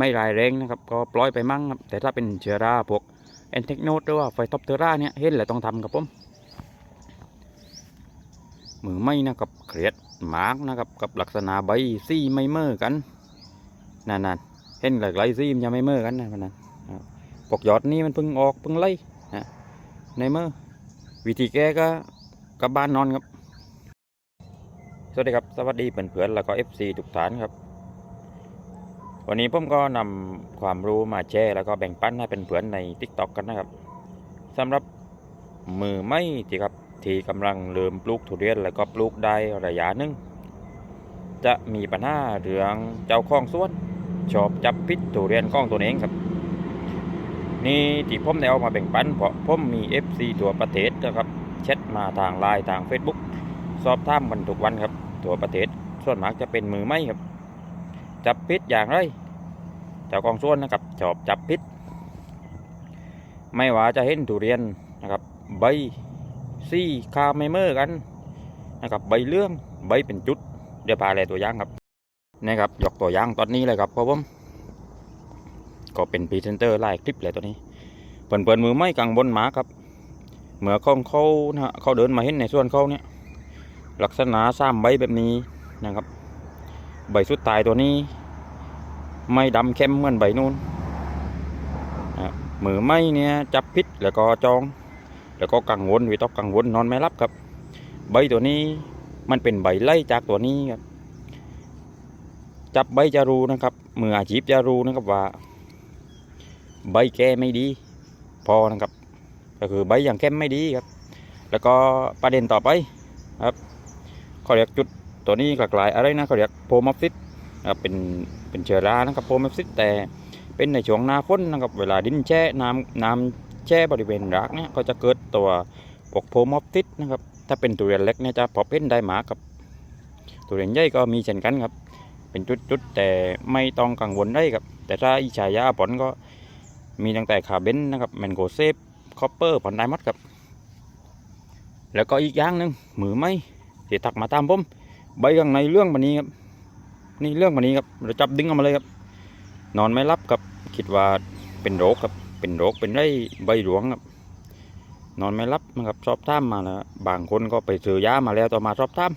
ไม่รายแรงนะครับก็ปล่อยไปมั่งครับแต่ถ้าเป็นเชื้อราพวกแอนเทคโนดหรือว่าไฟท็อปเทอร่าเนี่ยเห็นแหละต้องทำครับผมมือไม่นะครับเครียดหมากนะครับกับลักษณะใบซี่ไม่เมื่อกันนั่นๆเห็นหลายๆซี่มันยังไม่เมื่อกันนะมันนั้นพวกยอดนี้มันเพิ่งออกเพิ่งไล่นะในเมื่อวิธีแก้ก็กับบ้านนอนครับ สวัสดีครับ สวัสดีเพื่อนๆแล้วก็ FC ทุกท่านครับ วันนี้ผมก็นำความรู้มาแชร์แล้วก็แบ่งปันให้เป็นเพื่อนใน TikTok กันนะครับสำหรับมือไม่ที่ครับที่กำลังเริ่มปลูกทุเรียนแล้วก็ปลูกได้ระยะหนึงจะมีปัญหาเรื่องเจ้าของสวนชอบจับพิษทุเรียนของตัวเองครับ นี่ที่ผมได้เอามาแบ่งปันเพราะผมมี FC ตัวประเทศนะครับแชทมาทางไลน์ทาง Facebook สอบถามกันทุกวันครับ ตัวประเทศส่วนมากจะเป็นมือไม้ครับ จับพิษอย่างไรเจ้าของสวนนะครับชอบจับพิษไม่ว่าจะเห็นทุเรียนนะครับใบซี่คาไม่เมื่อกันนะครับใบเลื่องใบเป็นจุดเดี๋ยวพาแลตัวอย่างครับนี่ครับยกตัวอย่างตอนนี้เลยครับเพราะผมก็เป็นพรีเซนเตอร์ไล่คลิปเลยตัวนี้เปิดเปิดมือไม่กังบนหมาครับเหมือเขาเขานะเขาเดินมาเห็นในส่วนเขาเนี่ยลักษณะสามใบแบบนี้นะครับ ใบสุดท้ายตัวนี้ ไม่ดำเข้มเหมือนใบนู้นนะครับมือไม้เนี่ยจับพิษแล้วก็จอง แล้วก็กังวลวิตกกังวลนอนไม่รับครับ ใบตัวนี้มันเป็นใบไล่จากตัวนี้ครับจับใบจะรู้นะครับมืออาชีพจะรู้นะครับว่า ใบแก่ไม่ดี พอนะครับ ก็คือใบอย่างเข้มไม่ดีครับ แล้วก็ประเด็นต่อไปเขาเรียกจุด ตัวนี้กลายอะไรนะเขาเรียกโพมอฟซิสนะครับเป็นเป็นเชื้อรานะครับโพมอฟซิสแต่เป็นในช่วงหน้าฝนนะครับเวลาดินแช่น้ำน้ำแช่บริเวณรากเนี่ยก็จะเกิดตัวพวกโพมอฟซิสนะครับถ้าเป็นตุเรียนเล็กเนี่ยจะพอเป็นได้หมากับตุเรียนใหญ่ก็มีเช่นกันครับ เป็นจุดๆแต่ไม่ต้องกังวลได้ครับ แต่ถ้าอีชายาผลก็มีตั้งแต่คาร์เบนนะครับแมนโกเซฟคอปเปอร์ผลได้หมดครับ แล้วก็อีกอย่างหนึ่งมือไม่ที่ตักมาตามผม ใบข้างในเรื่องมันนี้ครับ นี่เรื่องมันนี้ครับ เราจับดึงออกมาเลยครับ นอนไม่รับครับ คิดว่าเป็นโรคครับ เป็นโรค เป็นไรใบหลวงครับ นอนไม่รับนะครับชอบท่ามมาแล้วบางคนก็ไปซื้อยามาแล้วต่อมาชอบท่าม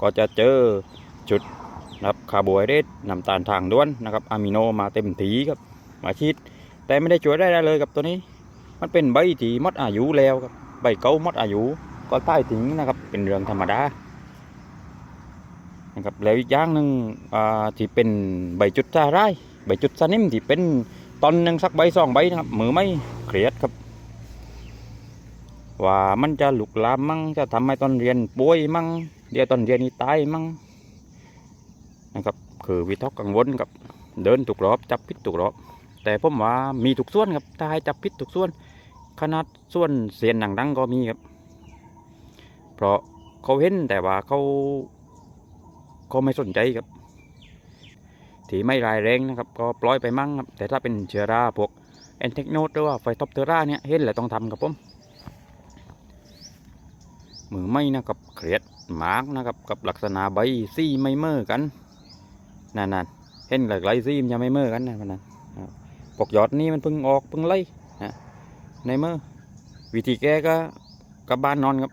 ก็จะเจอจุดนะครับคาร์โบไฮเดรตน้ำตาลทางด้วนนะครับอะมิโนมาเต็มทีครับมาชีดแต่ไม่ได้ช่วยได้เลยครับตัวนี้ มันเป็นใบที่มดอายุแล้วครับใบเก่ามดอายุก็ใต้ทิ้งนะครับ เป็นเรื่องธรรมดา นะครับแล้วอีกอย่างหนึ่งที่เป็นใบจุดซาไร่ใบจุดสนิมที่เป็นตอนหนึ่งสักใบสองใบนะครับมือไม่เครียดครับ ว่ามันจะลุกลามมั่งจะทำให้ตอนเรียนป่วยมั่งเดี๋ยวตอนเรียนนี่ตายมั่งนะครับคือวิตกกังวลกับเดินถูกรอบจับพิษถูกรอบ แต่ผมว่ามีทุกส่วนครับถ้าให้จับพิษทุกส่วน ขนาดส่วนเสียนหนังดังก็มีครับ เพราะเขาเห็นแต่ว่าเขา เขาไม่สนใจครับที่ไม่รายแรงนะครับ ก็ปล่อยไปมั่งครับ แต่ถ้าเป็นเชื้อราพวกแอนเทคโนดหรือว่าไฟท็อปเทอร่าเนี่ยเห็นแหละต้องทำครับผมมือไม่นะครับเครียดหมากนะครับกับลักษณะใบซี่ไม่เมื่อกันนั่นๆเห็นหลายๆซี่มันยังไม่เมื่อกันนะมันนั้นพวกยอดนี้มันเพิ่งออกเพิ่งไล่นะในเมื่อวิธีแก้ก็กับบ้านนอนครับ